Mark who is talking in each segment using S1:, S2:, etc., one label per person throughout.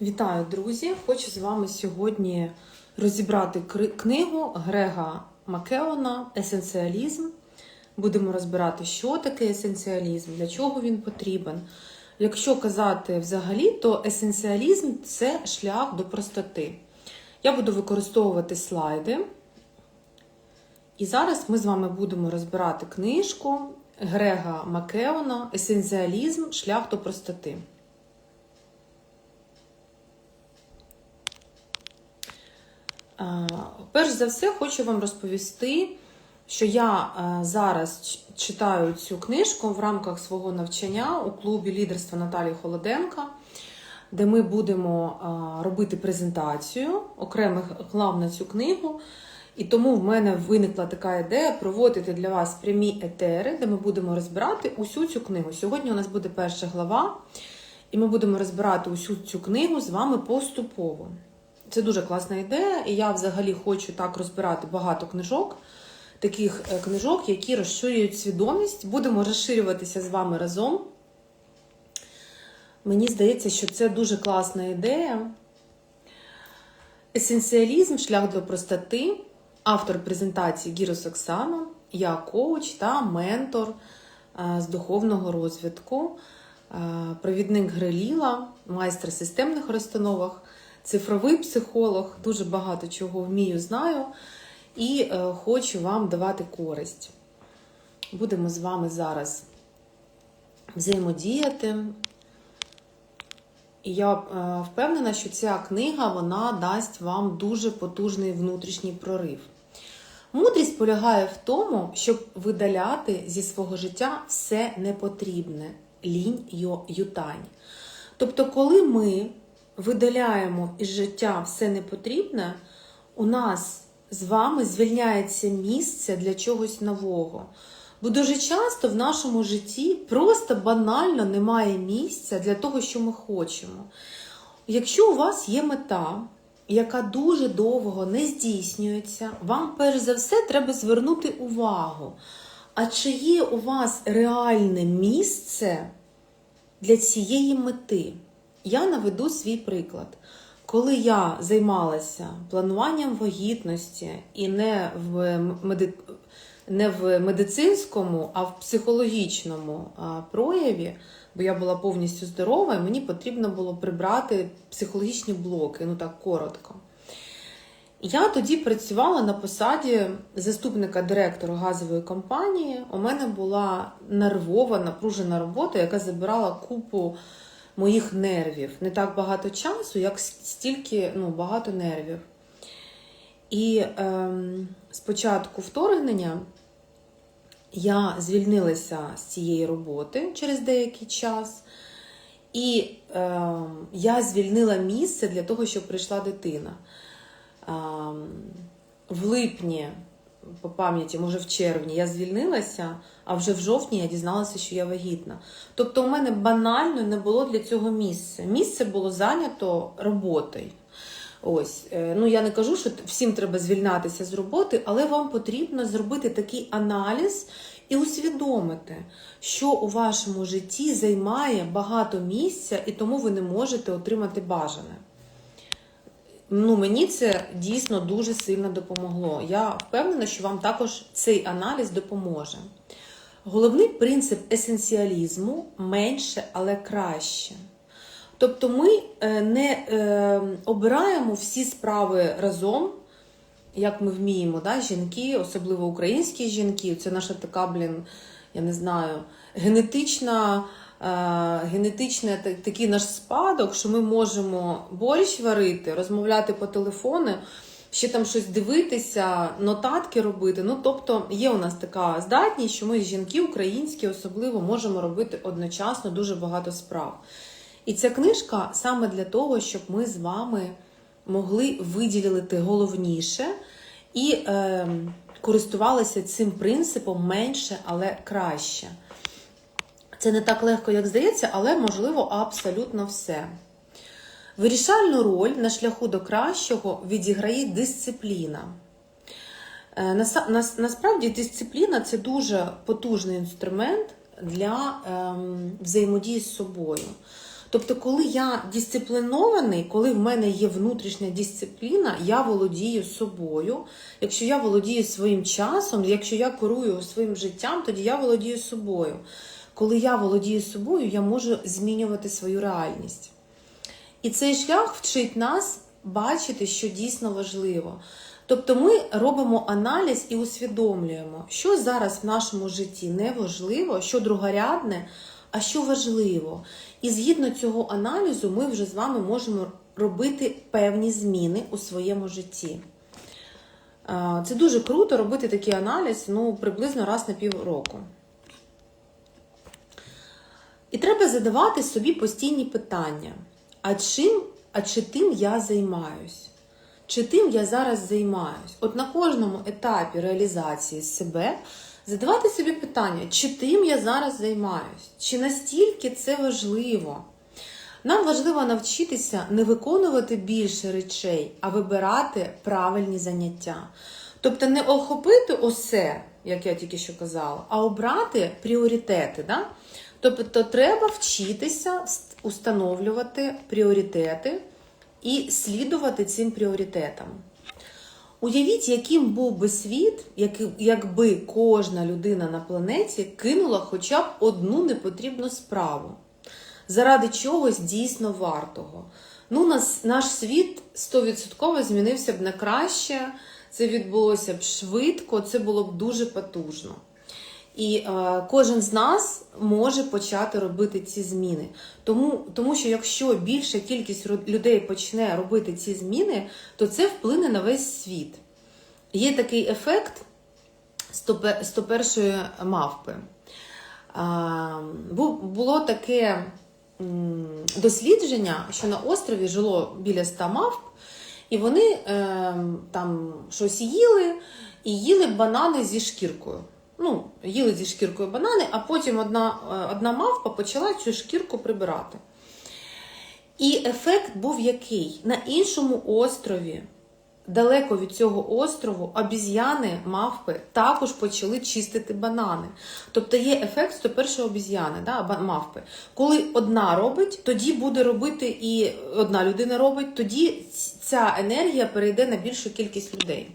S1: Вітаю, друзі! Хочу з вами сьогодні розібрати книгу Грега Макеона Есенціалізм. Будемо розбирати, що таке есенціалізм, для чого він потрібен. Якщо казати взагалі, то есенціалізм це шлях до простоти. Я буду використовувати слайди. І зараз ми з вами будемо розбирати книжку Грега Макеона Есенціалізм Шлях до простоти. Перш за все, хочу вам розповісти, що я е, зараз читаю цю книжку в рамках свого навчання у клубі лідерства Наталії Холоденка, де ми будемо е, робити презентацію окремих глав на цю книгу. І тому в мене виникла така ідея проводити для вас прямі етери, де ми будемо розбирати усю цю книгу. Сьогодні у нас буде перша глава, і ми будемо розбирати усю цю книгу з вами поступово. Це дуже класна ідея, і я взагалі хочу так розбирати багато книжок, таких е, книжок, які розширюють свідомість. Будемо розширюватися з вами разом. Мені здається, що це дуже класна ідея. Есенціалізм, шлях до простоти, автор презентації Гірос Оксана, я коуч та ментор е, з духовного розвитку, е, провідник Греліла, майстер системних розстановок, цифровий психолог, дуже багато чого вмію, знаю і е, хочу вам давати користь. Будемо з вами зараз взаємодіяти. І я е, впевнена, що ця книга вона дасть вам дуже потужний внутрішній прорив. Мудрість полягає в тому, щоб видаляти зі свого життя все непотрібне, лінь ютань. Тобто, коли ми видаляємо із життя все непотрібне, у нас з вами звільняється місце для чогось нового. Бо дуже часто в нашому житті просто банально немає місця для того, що ми хочемо. Якщо у вас є мета, яка дуже довго не здійснюється, вам перш за все треба звернути увагу. А чи є у вас реальне місце для цієї мети? Я наведу свій приклад. Коли я займалася плануванням вагітності і не в, меди... не в медицинському, а в психологічному прояві, бо я була повністю здорова, і мені потрібно було прибрати психологічні блоки, ну так коротко. Я тоді працювала на посаді заступника директора газової компанії. У мене була нервова, напружена робота, яка забирала купу моїх нервів. Не так багато часу, як стільки ну, багато нервів. І ем, з початку вторгнення я звільнилася з цієї роботи через деякий час. І ем, я звільнила місце для того, щоб прийшла дитина. Ем, в липні, по пам'яті, може в червні, я звільнилася, а вже в жовтні я дізналася, що я вагітна. Тобто, у мене банально не було для цього місця. Місце було зайнято роботою. Ось, е, ну я не кажу, що всім треба звільнятися з роботи, але вам потрібно зробити такий аналіз і усвідомити, що у вашому житті займає багато місця, і тому ви не можете отримати бажане. Ну, мені це дійсно дуже сильно допомогло. Я впевнена, що вам також цей аналіз допоможе. Головний принцип есенціалізму менше, але краще. Тобто ми е, не е, обираємо всі справи разом, як ми вміємо, да? жінки, особливо українські жінки, це наша така, блін, я не знаю, генетична, генетичний такий наш спадок, що ми можемо борщ варити, розмовляти по телефону, ще там щось дивитися, нотатки робити. Ну, тобто є у нас така здатність, що ми жінки українські особливо можемо робити одночасно дуже багато справ. І ця книжка саме для того, щоб ми з вами могли виділити головніше і е, користувалися цим принципом менше, але краще. Це не так легко, як здається, але можливо абсолютно все. Вирішальну роль на шляху до кращого відіграє дисципліна. Е, Насправді дисципліна це дуже потужний інструмент для ем, взаємодії з собою. Тобто, коли я дисциплінований, коли в мене є внутрішня дисципліна, я володію собою. Якщо я володію своїм часом, якщо я керую своїм життям, тоді я володію собою. Коли я володію собою, я можу змінювати свою реальність. І цей шлях вчить нас бачити, що дійсно важливо. Тобто ми робимо аналіз і усвідомлюємо, що зараз в нашому житті не важливо, що другорядне, а що важливо. І згідно цього аналізу, ми вже з вами можемо робити певні зміни у своєму житті. Це дуже круто робити такий аналіз ну, приблизно раз на півроку. І треба задавати собі постійні питання. А чим, а чи тим я займаюсь? Чи тим я зараз займаюсь? От на кожному етапі реалізації себе задавати собі питання, чи тим я зараз займаюсь? Чи настільки це важливо? Нам важливо навчитися не виконувати більше речей, а вибирати правильні заняття. Тобто не охопити усе, як я тільки що казала, а обрати пріоритети. Да? Тобто треба вчитися установлювати пріоритети і слідувати цим пріоритетам. Уявіть, яким був би світ, якби кожна людина на планеті кинула хоча б одну непотрібну справу, заради чогось дійсно вартого. Ну, нас, наш світ 100% змінився б на краще, це відбулося б швидко, це було б дуже потужно. І е, кожен з нас може почати робити ці зміни. Тому, тому що якщо більша кількість людей почне робити ці зміни, то це вплине на весь світ. Є такий ефект 101 мавпи. Е, було таке дослідження, що на острові жило біля 100 мавп, і вони е, там щось їли і їли банани зі шкіркою ну, їли зі шкіркою банани, а потім одна, е, одна мавпа почала цю шкірку прибирати. І ефект був який? На іншому острові, далеко від цього острову, обіз'яни, мавпи також почали чистити банани. Тобто є ефект 101 обіз'яни, да, мавпи. Коли одна робить, тоді буде робити і одна людина робить, тоді ця енергія перейде на більшу кількість людей.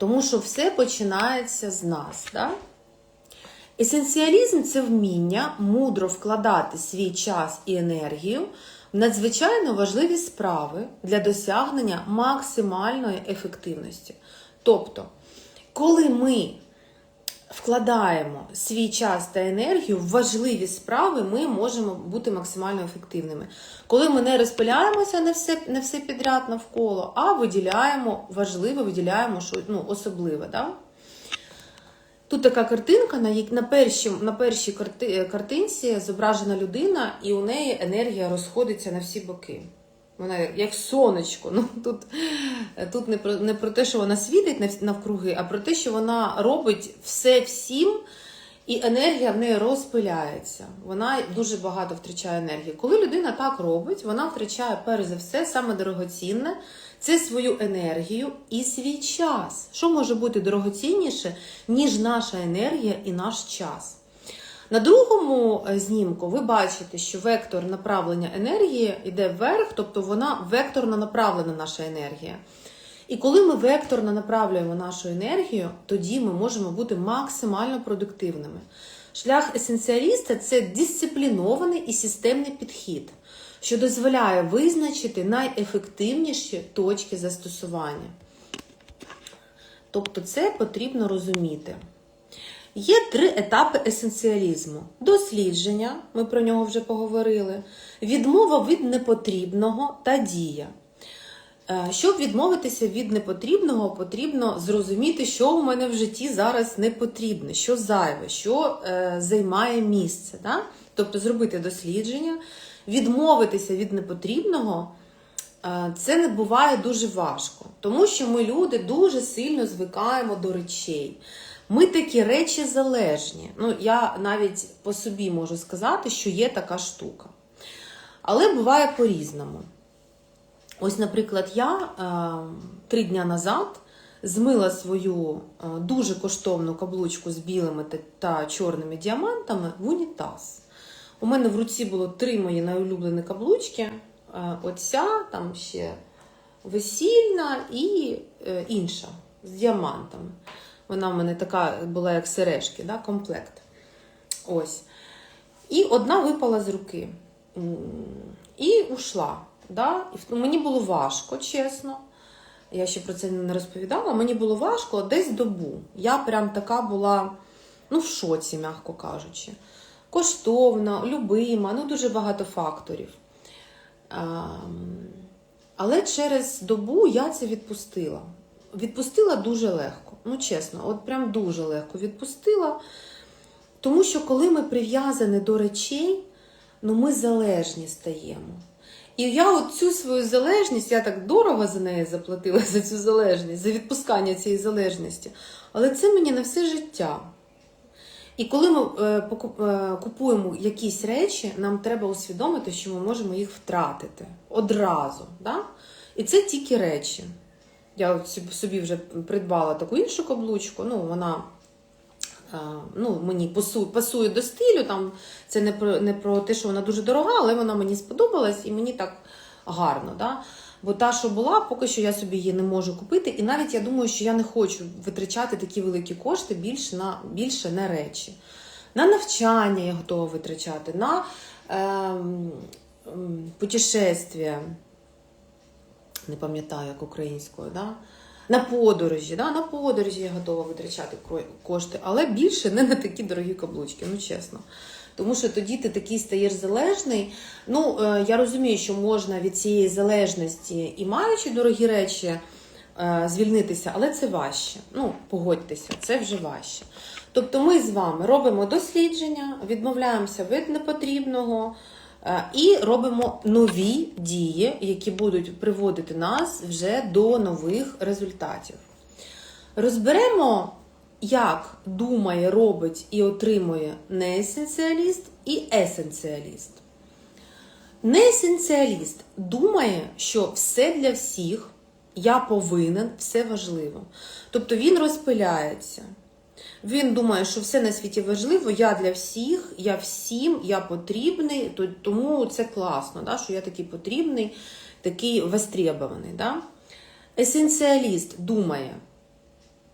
S1: Тому що все починається з нас. Да? Есенціалізм це вміння мудро вкладати свій час і енергію в надзвичайно важливі справи для досягнення максимальної ефективності. Тобто, коли ми вкладаємо свій час та енергію в важливі справи, ми можемо бути максимально ефективними. Коли ми не розпиляємося на все на все підряд навколо, а виділяємо важливе, виділяємо що, ну, особливе. Да? Тут така картинка, на на, першій на першій карти, картинці зображена людина, і у неї енергія розходиться на всі боки. Вона як сонечко. Ну, Тут тут не про не про те, що вона світить навкруги, а про те, що вона робить все всім, і енергія в неї розпиляється. Вона дуже багато втрачає енергії. Коли людина так робить, вона втрачає перш за все саме дорогоцінне це свою енергію і свій час. Що може бути дорогоцінніше, ніж наша енергія і наш час? На другому е, знімку ви бачите, що вектор направлення енергії йде вверх, тобто вона векторно направлена наша енергія. І коли ми векторно направлюємо нашу енергію, тоді ми можемо бути максимально продуктивними. Шлях есенціаліста це дисциплінований і системний підхід, що дозволяє визначити найефективніші точки застосування. Тобто, це потрібно розуміти. Є три етапи есенціалізму: дослідження, ми про нього вже поговорили, відмова від непотрібного та дія. Е, щоб відмовитися від непотрібного, потрібно зрозуміти, що у мене в житті зараз не потрібне, що зайве, що е, займає місце. Да? Тобто зробити дослідження, відмовитися від непотрібного. Е, це не буває дуже важко, тому що ми люди дуже сильно звикаємо до речей. Ми такі речі залежні. Ну, я навіть по собі можу сказати, що є така штука. Але буває по-різному. Ось, наприклад, я е, три дні назад змила свою е, дуже коштовну каблучку з білими та чорними діамантами в унітаз. У мене в руці було три мої найулюблені каблучки. Е, Оця, там ще весільна і е, інша з діамантами. Вона в мене така була, як сережки, да, комплект. Ось. І одна випала з руки. І ушла. Да? Мені було важко, чесно. Я ще про це не розповідала. Мені було важко десь добу. Я прям така була, ну, в шоці, м'яко кажучи. Коштовна, любима, ну дуже багато факторів. Ем, Але через добу я це відпустила. Відпустила дуже легко. Ну, чесно, от прям дуже легко відпустила. Тому що коли ми прив'язані до речей, ну ми залежні стаємо. І я от цю свою залежність, я так дорого за неї заплатила за цю залежність, за відпускання цієї залежності. Але це мені на все життя. І коли ми е, е, купуємо якісь речі, нам треба усвідомити, що ми можемо їх втратити одразу. Да? І це тільки речі. Я собі- вже придбала таку іншу каблучку, ну вона е, ну, мені пасує, до стилю. Там це не про, не про те, що вона дуже дорога, але вона мені сподобалась і мені так гарно. Да? Бо та, що була, поки що я собі її не можу купити. І навіть я думаю, що я не хочу витрачати такі великі кошти більше на, більше на речі. На навчання я готова витрачати, на ем, ем, путешествия, не пам'ятаю, як українською, да? на подорожі. Да? На подорожі я готова витрачати кошти, але більше не на такі дорогі каблучки, ну чесно. Тому що тоді ти такий стаєш залежний. Ну, е, я розумію, що можна від цієї залежності і маючи дорогі речі е, звільнитися, але це важче. Ну, погодьтеся, це вже важче. Тобто ми з вами робимо дослідження, відмовляємося від непотрібного і робимо нові дії, які будуть приводити нас вже до нових результатів. Розберемо, як думає, робить і отримує неесенціаліст і есенціаліст. Неесенціаліст думає, що все для всіх, я повинен, все важливо. Тобто він розпиляється. Він думає, що все на світі важливо, я для всіх, я всім, я потрібний, то- тому це класно, да, що я такий потрібний, такий востребований. Да? Есенціаліст думає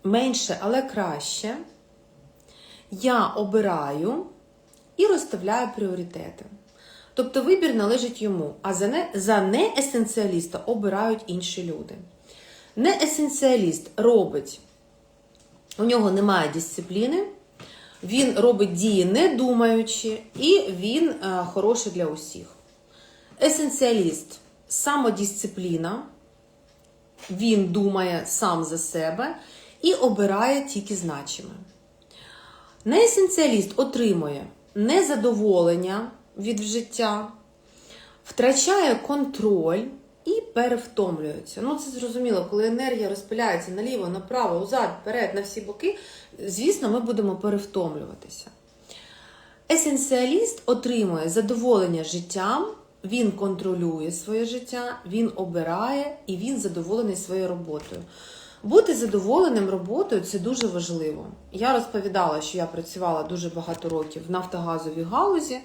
S1: менше, але краще. Я обираю і розставляю пріоритети. Тобто вибір належить йому, а за не, за неесенціаліста обирають інші люди. Неесенціаліст робить, у нього немає дисципліни, він робить дії не думаючи, і він е, хороший для усіх. Есенціаліст самодисципліна, він думає сам за себе і обирає тільки значиме. Неесенціаліст отримує незадоволення від життя, втрачає контроль і перевтомлюється. Ну, це зрозуміло, коли енергія розпиляється наліво, направо, узад, вперед, на всі боки, звісно, ми будемо перевтомлюватися. Есенціаліст отримує задоволення життям, він контролює своє життя, він обирає і він задоволений своєю роботою. Бути задоволеним роботою це дуже важливо. Я розповідала, що я працювала дуже багато років в нафтогазовій галузі.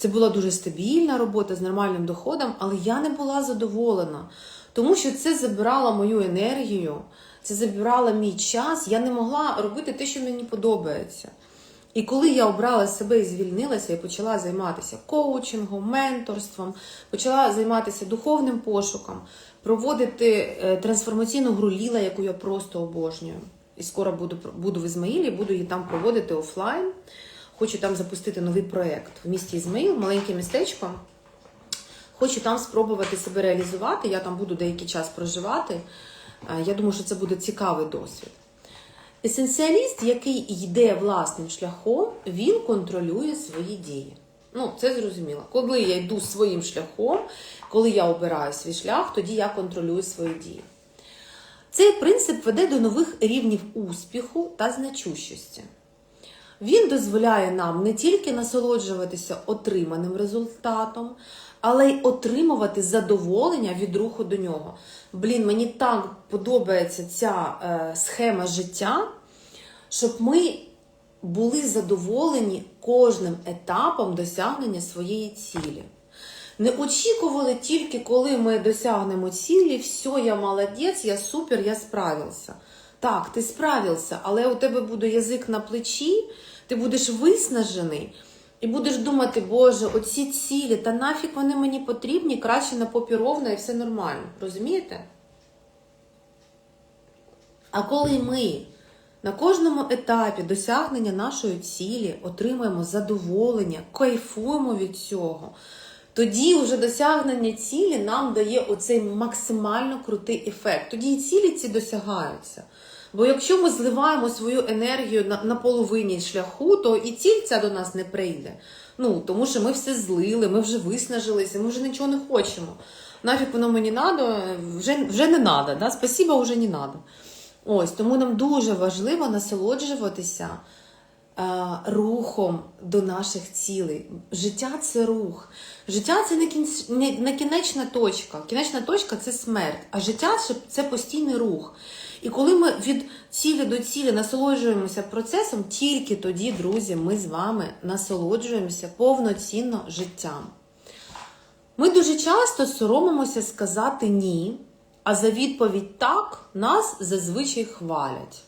S1: Це була дуже стабільна робота з нормальним доходом, але я не була задоволена, тому що це забирало мою енергію, це забирало мій час. Я не могла робити те, що мені подобається. І коли я обрала себе і звільнилася, і почала займатися коучингом, менторством, почала займатися духовним пошуком, проводити е, трансформаційну гру Ліла, яку я просто обожнюю. І скоро буду, буду в Ізмаїлі, буду її там проводити офлайн. Хочу там запустити новий проєкт в місті Ізмаїл, маленьке містечко. Хочу там спробувати себе реалізувати. Я там буду деякий час проживати. Е, Я думаю, що це буде цікавий досвід. Есенціаліст, який йде власним шляхом, він контролює свої дії. Ну, це зрозуміло. Коли я йду своїм шляхом, коли я обираю свій шлях, тоді я контролюю свої дії. Цей принцип веде до нових рівнів успіху та значущості. Він дозволяє нам не тільки насолоджуватися отриманим результатом, але й отримувати задоволення від руху до нього. Блін, мені так подобається ця е, схема життя, щоб ми були задоволені кожним етапом досягнення своєї цілі. Не очікували тільки, коли ми досягнемо цілі, все, я молодець, я супер, я справився. Так, ти справився, але у тебе буде язик на плечі, ти будеш виснажений і будеш думати, Боже, оці цілі, та нафіг вони мені потрібні, краще на попі ровно і все нормально. Розумієте? А коли ми на кожному етапі досягнення нашої цілі отримуємо задоволення, кайфуємо від цього, тоді вже досягнення цілі нам дає оцей максимально крутий ефект. Тоді і цілі ці досягаються. Бо якщо ми зливаємо свою енергію на, на половині шляху, то і ціль ця до нас не прийде. Ну, тому що ми все злили, ми вже виснажилися, ми вже нічого не хочемо. Нафіг воно мені надо, вже, вже не надо, да? спасіба вже не надо. Ось, тому нам дуже важливо насолоджуватися рухом до наших цілей. Життя це рух. Життя це не, кінць, не, не кінечна точка. Кінечна точка це смерть, а життя це постійний рух. І коли ми від цілі до цілі насолоджуємося процесом, тільки тоді, друзі, ми з вами насолоджуємося повноцінно життям. Ми дуже часто соромимося сказати ні, а за відповідь так нас зазвичай хвалять.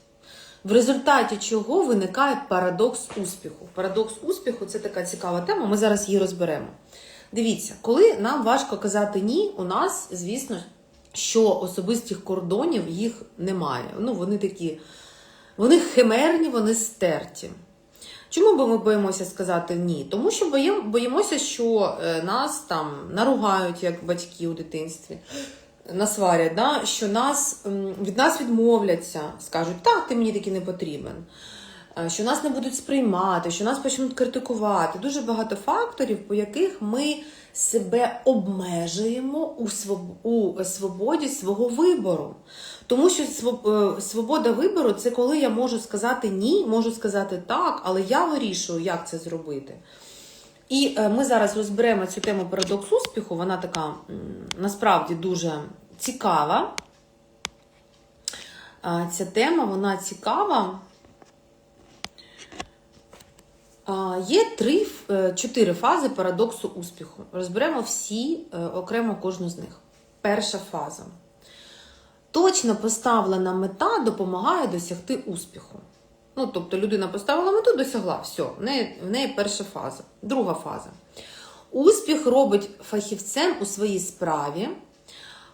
S1: В результаті чого виникає парадокс успіху. Парадокс успіху це така цікава тема, ми зараз її розберемо. Дивіться, коли нам важко казати ні, у нас, звісно, що особистих кордонів їх немає. Ну, вони такі, вони химерні, вони стерті. Чому би ми боїмося сказати ні? Тому що боїмося, що е, нас там наругають як батьки у дитинстві, насварять, да? що нас, від нас відмовляться, скажуть, так, ти мені таки не потрібен. Е, Що нас не будуть сприймати, що нас почнуть критикувати. Дуже багато факторів, по яких ми себе обмежуємо у своб- у свободі свого вибору. Тому що е, свобода вибору це коли я можу сказати ні, можу сказати так, але я вирішую, як це зробити. І е, ми зараз розберемо цю тему парадокс успіху. Вона така насправді дуже цікава. Ця тема вона цікава. Є три, е, чотири фази парадоксу успіху. Розберемо всі е, окремо кожну з них. Перша фаза. Точно поставлена мета допомагає досягти успіху. Ну, тобто людина поставила мету, досягла. Все, в неї, в неї перша фаза. Друга фаза. Успіх робить фахівцем у своїй справі,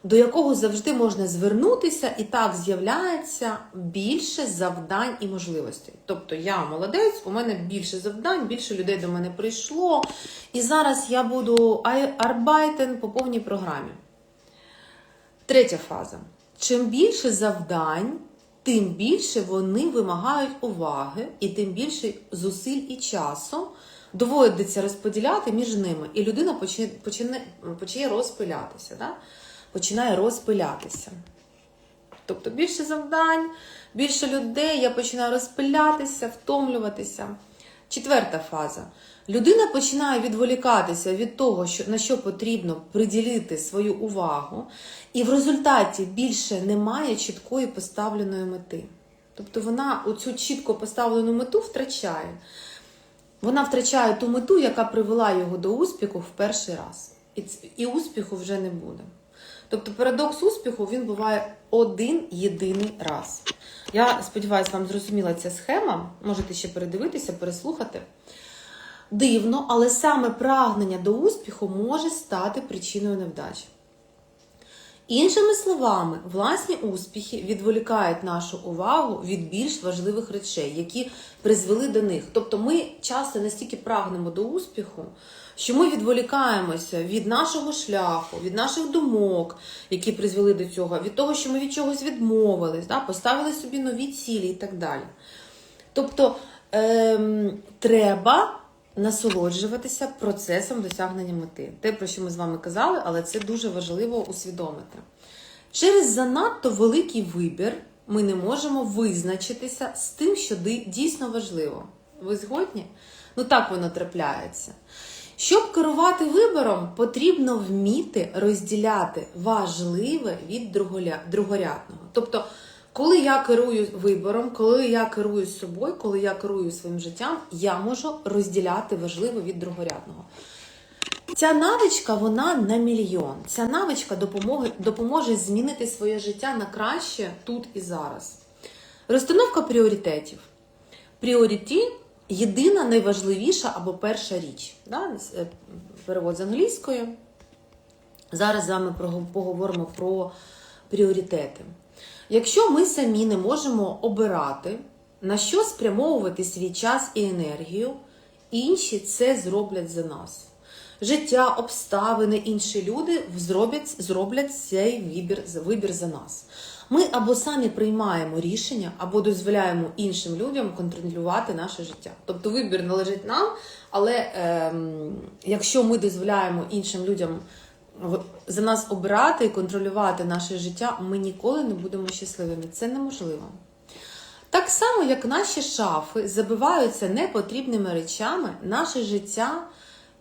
S1: до якого завжди можна звернутися, і так з'являється більше завдань і можливостей. Тобто я молодець, у мене більше завдань, більше людей до мене прийшло. І зараз я буду арбайтен по повній програмі. Третя фаза. Чим більше завдань, тим більше вони вимагають уваги, і тим більше зусиль і часу доводиться розподіляти між ними. І людина почне, почне, почне розпилятися. Да? Починає розпилятися. Тобто більше завдань, більше людей, я починаю розпилятися, втомлюватися. Четверта фаза. Людина починає відволікатися від того, на що потрібно приділити свою увагу, і в результаті більше немає чіткої поставленої мети. Тобто вона оцю чітко поставлену мету втрачає. Вона втрачає ту мету, яка привела його до успіху в перший раз. І успіху вже не буде. Тобто парадокс успіху він буває один єдиний раз. Я сподіваюся, вам зрозуміла ця схема. Можете ще передивитися, переслухати. Дивно, але саме прагнення до успіху може стати причиною невдачі. Іншими словами, власні успіхи відволікають нашу увагу від більш важливих речей, які призвели до них. Тобто ми часто настільки прагнемо до успіху, що ми відволікаємося від нашого шляху, від наших думок, які призвели до цього, від того, що ми від чогось відмовились, да, поставили собі нові цілі і так далі. Тобто ем, треба насолоджуватися процесом досягнення мети. Те, про що ми з вами казали, але це дуже важливо усвідомити. Через занадто великий вибір ми не можемо визначитися з тим, що дійсно важливо. Ви згодні? Ну так воно трапляється. Щоб керувати вибором, потрібно вміти розділяти важливе від другорядного. Тобто Коли я керую вибором, коли я керую собою, коли я керую своїм життям, я можу розділяти важливе від другорядного. Ця навичка вона на мільйон. Ця навичка допоможе, допоможе змінити своє життя на краще тут і зараз. Розстановка пріоритетів. Пріоритет єдина найважливіша або перша річ. Да? Е, Перевод з англійської. Зараз з вами поговоримо про пріоритети. Якщо ми самі не можемо обирати, на що спрямовувати свій час і енергію, інші це зроблять за нас. Життя, обставини, інші люди зроблять, зроблять цей вибір, вибір за нас. Ми або самі приймаємо рішення, або дозволяємо іншим людям контролювати наше життя. Тобто вибір належить нам, але ем, якщо ми дозволяємо іншим людям за нас обирати і контролювати наше життя, ми ніколи не будемо щасливими. Це неможливо. Так само, як наші шафи забиваються непотрібними речами, наше життя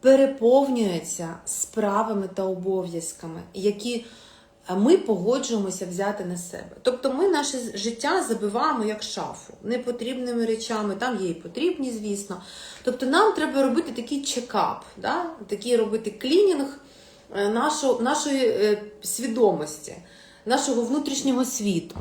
S1: переповнюється справами та обов'язками, які е, ми погоджуємося взяти на себе. Тобто ми наше життя забиваємо як шафу непотрібними речами, там є і потрібні, звісно. Тобто нам треба робити такий чекап, да? такий робити клінінг е, нашо- нашої е, свідомості, нашого внутрішнього світу.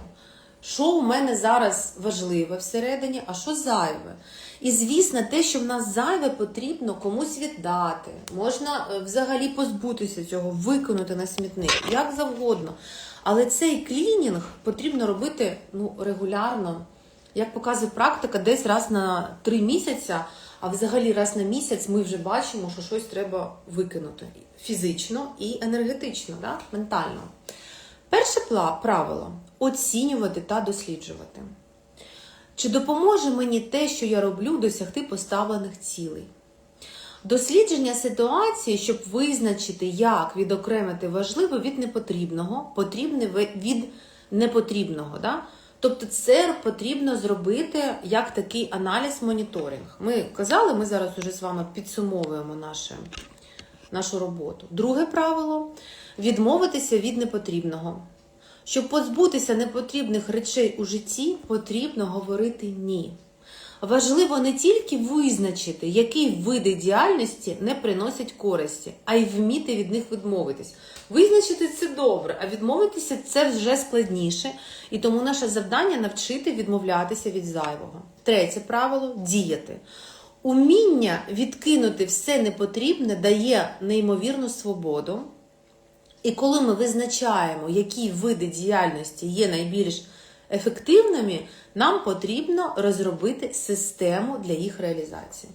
S1: Що у мене зараз важливе всередині, а що зайве? І звісно, те, що в нас зайве, потрібно комусь віддати. Можна е, взагалі позбутися цього, викинути на смітник, як завгодно. Але цей клінінг потрібно робити ну, регулярно. Як показує практика, десь раз на три місяці, а взагалі раз на місяць ми вже бачимо, що щось треба викинути фізично і енергетично, да? ментально. Перше правило оцінювати та досліджувати. Чи допоможе мені те, що я роблю, досягти поставлених цілей? Дослідження ситуації, щоб визначити, як відокремити важливе від непотрібного, потрібне від непотрібного. Да? Тобто це потрібно зробити як такий аналіз моніторинг. Ми казали, ми зараз уже з вами підсумовуємо наше, нашу роботу. Друге правило відмовитися від непотрібного. Щоб позбутися непотрібних речей у житті, потрібно говорити ні. Важливо не тільки визначити, які види діяльності не приносять користі, а й вміти від них відмовитись. Визначити це добре, а відмовитися це вже складніше, і тому наше завдання навчити відмовлятися від зайвого. Третє правило діяти. Уміння відкинути все непотрібне дає неймовірну свободу. І коли ми визначаємо, які види діяльності є найбільш ефективними, нам потрібно розробити систему для їх реалізації.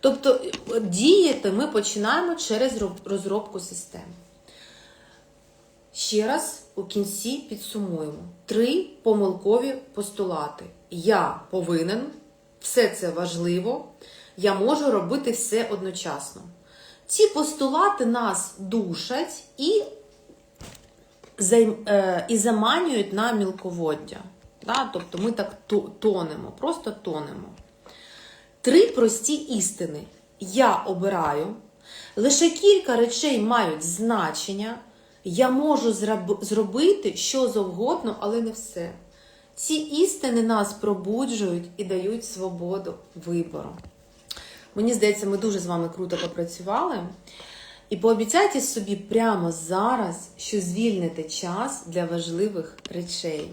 S1: Тобто діяти ми починаємо через розробку систем. Ще раз у кінці підсумуємо: три помилкові постулати. Я повинен, все це важливо, я можу робити все одночасно. Ці постулати нас душать і е, і заманюють на мілководдя. Да? Тобто ми так тонемо, просто тонемо. Три прості істини. Я обираю. Лише кілька речей мають значення. Я можу зробити що завгодно, але не все. Ці істини нас пробуджують і дають свободу вибору. Мені здається, ми дуже з вами круто попрацювали. І пообіцяйте собі прямо зараз, що звільните час для важливих речей.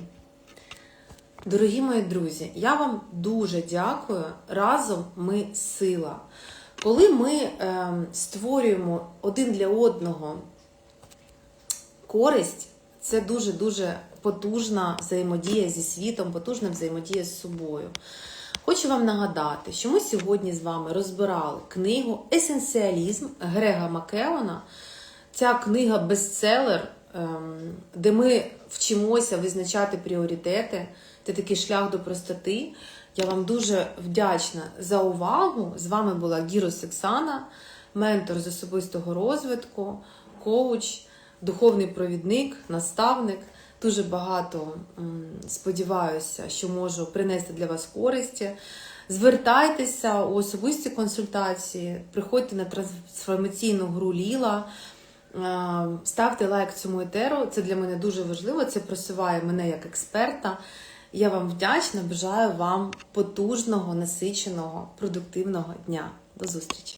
S1: Дорогі мої друзі, я вам дуже дякую. Разом ми сила. Коли ми ем, створюємо один для одного користь, це дуже-дуже потужна взаємодія зі світом, потужна взаємодія з собою. Хочу вам нагадати, що ми сьогодні з вами розбирали книгу Есенціалізм Грега Макеона. Ця книга бестселер, ем, де ми вчимося визначати пріоритети. Це такий шлях до простоти. Я вам дуже вдячна за увагу. З вами була Гіро Сексана, ментор з особистого розвитку, коуч, духовний провідник, наставник. Дуже багато сподіваюся, що можу принести для вас користі. Звертайтеся у особисті консультації, приходьте на трансформаційну гру Ліла. Е, Ставте лайк цьому етеру, це для мене дуже важливо. Це просуває мене як експерта. Я вам вдячна, бажаю вам потужного, насиченого, продуктивного дня. До зустрічі!